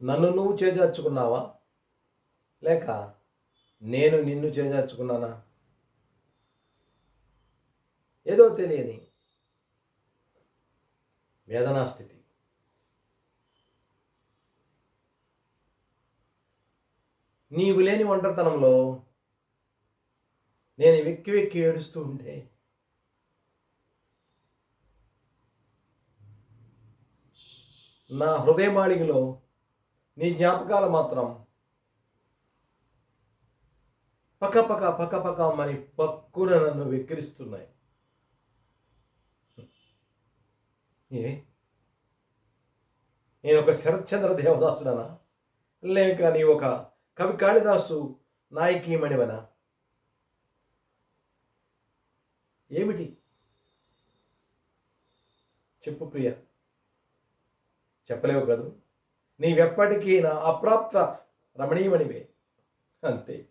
నన్ను నువ్వు చేజార్చుకున్నావా? లేక నేను నిన్ను చేజార్చుకున్నానా? ఏదో తెలియని వేదనా స్థితి నీవు లేని ఒంటరితనంలో నేను వెక్కి వెక్కి ఏడుస్తూ ఉంటే నా హృదయమాళిగలో నీ జ్ఞాపకాలు మాత్రం పక్కపక్క పక్కపక్క మరి పక్కున నన్ను వెక్కిరిస్తున్నాయి. ఏ? నేను ఒక శరత్చంద్ర దేవదాసుడనా? లేక నీ ఒక కవి కాళిదాసు నాయకీమణివనా ఏమిటి? చెప్పు ప్రియ. చెప్పలేవు కదా? నీవెప్పటికీ నా అప్రాప్త రమణీయమనివే. అంతే.